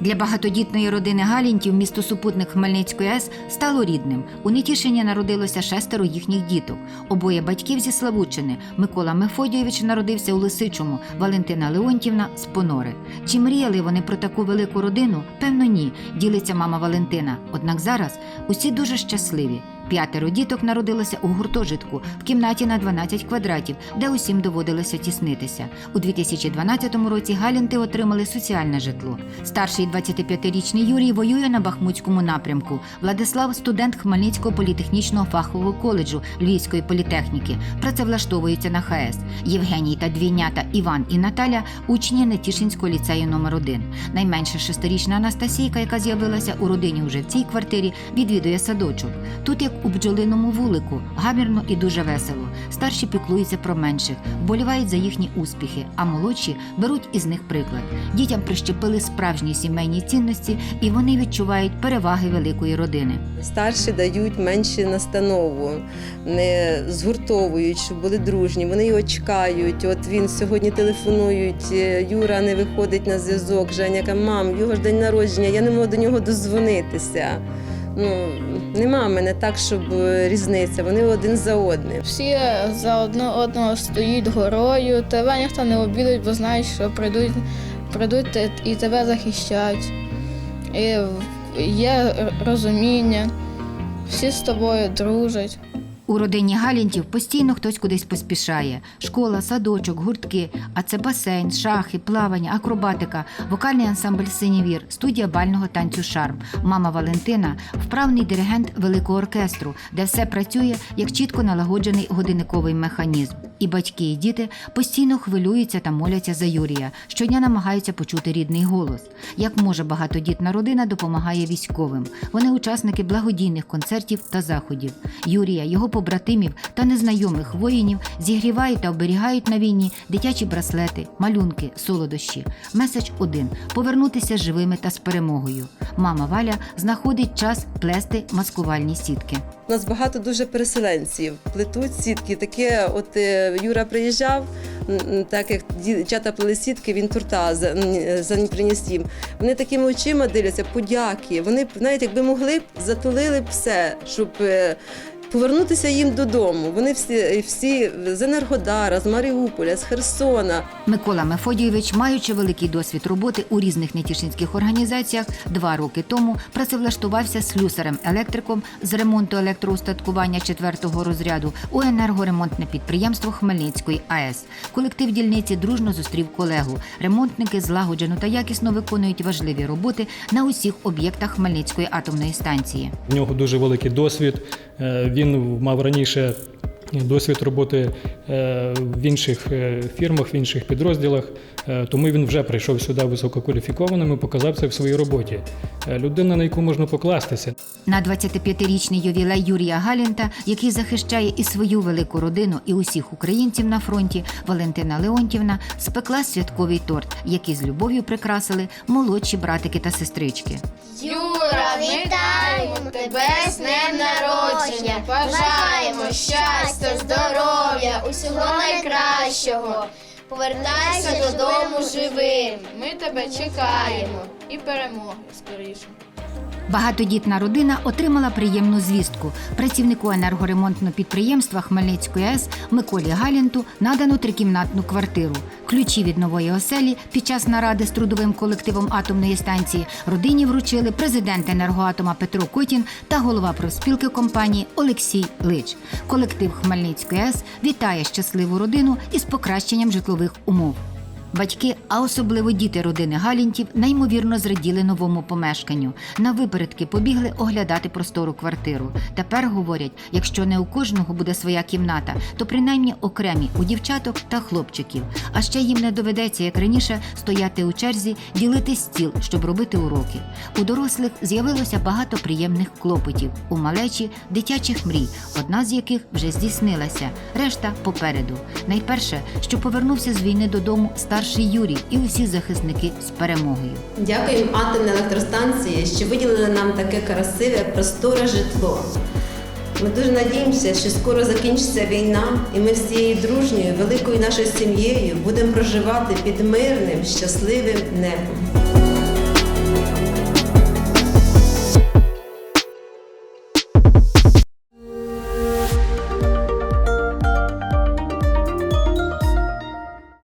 Для багатодітної родини Галінтів місто супутник Хмельницької АЕС стало рідним. У Нетішині народилося шестеро їхніх діток. Обоє батьків зі Славучини. Микола Мефодійович народився у Лисичому, Валентина Леонтівна з Понори. Чи мріяли вони про таку велику родину? Певно, ні. Ділиться мама Валентина. Однак зараз усі дуже щасливі. П'ятеро діток народилося у гуртожитку в кімнаті на 12 квадратів, де усім доводилося тіснитися. У 2012 році Галінти отримали соціальне житло. Старший 25-річний Юрій воює на Бахмутському напрямку. Владислав студент Хмельницького політехнічного фахового коледжу Львівської політехніки. Працевлаштовується на ХС. Євгеній та двійнята Іван і Наталя учні Нетішинського ліцею номер 1 Найменша шестирічна Анастасійка, яка з'явилася у родині уже в цій квартирі, відвідує садочок. Тут, як у бджолиному вулику, гамірно і дуже весело. Старші піклуються про менших, вболівають за їхні успіхи, а молодші беруть із них приклад. Дітям прищепили справжні сімейні цінності, і вони відчувають переваги великої родини. Старші дають менші настанову, не згуртовують, щоб були дружні. Вони його чекають. От він сьогодні телефонують. е, Юра не виходить на зв'язок. Женя каже, мам, його ж день народження, я не можу до нього дозвонитися. Ну, нема в мене так, щоб е, різниця. Вони один за одним. Всі за одно одного стоїть горою, тебе ніхто не обідуть, бо знають, що прийдуть, прийдуть і тебе захищають. І є розуміння, всі з тобою дружать. У родині Галінтів постійно хтось кудись поспішає: школа, садочок, гуртки, а це басейн, шахи, плавання, акробатика, вокальний ансамбль Синівір, студія бального танцю Шарм. Мама Валентина вправний диригент великого оркестру, де все працює як чітко налагоджений годинниковий механізм. І батьки, і діти постійно хвилюються та моляться за Юрія. Щодня намагаються почути рідний голос. Як може багатодітна родина допомагає військовим. Вони учасники благодійних концертів та заходів. Юрія, його побратимів та незнайомих воїнів зігрівають та оберігають на війні дитячі браслети, малюнки, солодощі. Меседж один повернутися живими та з перемогою. Мама Валя знаходить час плести маскувальні сітки. У нас багато дуже переселенців, плетуть сітки. Таке, от е, Юра приїжджав, так як дівчата плели сітки, він торта за, за приніс їм. Вони такими очима дивляться, подяки. Вони навіть якби могли б, затулили б все, щоб. Е, Повернутися їм додому. Вони всі, всі з Енергодара, з Маріуполя, з Херсона. Микола Мефодійович, маючи великий досвід роботи у різних нетішинських організаціях, два роки тому працевлаштувався слюсарем-електриком з ремонту електроустаткування четвертого розряду у енергоремонтне підприємство Хмельницької АЕС. Колектив дільниці дружно зустрів колегу. Ремонтники злагоджено та якісно виконують важливі роботи на усіх об'єктах Хмельницької атомної станції. У нього дуже великий досвід. Він мав раніше досвід роботи е, в інших е, фірмах, в інших підрозділах. Е, Тому він вже прийшов сюди висококваліфікованим і показав це в своїй роботі. Людина, на яку можна покластися. На 25-річний ювілей Юрія Галінта, який захищає і свою велику родину, і усіх українців на фронті, Валентина Леонтівна спекла святковий торт, який з любов'ю прикрасили молодші братики та сестрички. Юра, вітаємо тебе з днем народження! Бажаємо щастя, здоров'я, усього найкращого. Повертайся додому живим. Ми тебе чекаємо і перемоги скоріше. Багатодітна родина отримала приємну звістку. Працівнику енергоремонтного підприємства Хмельницької АЕС Миколі Галінту надано трикімнатну квартиру. Ключі від нової оселі під час наради з трудовим колективом атомної станції родині вручили президент енергоатома Петро Котін та голова профспілки компанії Олексій Лич. Колектив Хмельницької АЕС вітає щасливу родину із покращенням житлових умов. Батьки, а особливо діти родини Галінтів, неймовірно зраділи новому помешканню. На випередки побігли оглядати простору квартиру. Тепер говорять, якщо не у кожного буде своя кімната, то принаймні окремі у дівчаток та хлопчиків. А ще їм не доведеться, як раніше, стояти у черзі, ділити стіл, щоб робити уроки. У дорослих з'явилося багато приємних клопотів, у малечі дитячих мрій, одна з яких вже здійснилася, решта попереду. Найперше, що повернувся з війни додому старший Юрій і усі захисники з перемогою. Дякуємо атомній електростанції, що виділили нам таке красиве, просторе житло. Ми дуже надіємося, що скоро закінчиться війна, і ми всією дружньою, великою нашою сім'єю будемо проживати під мирним, щасливим небом.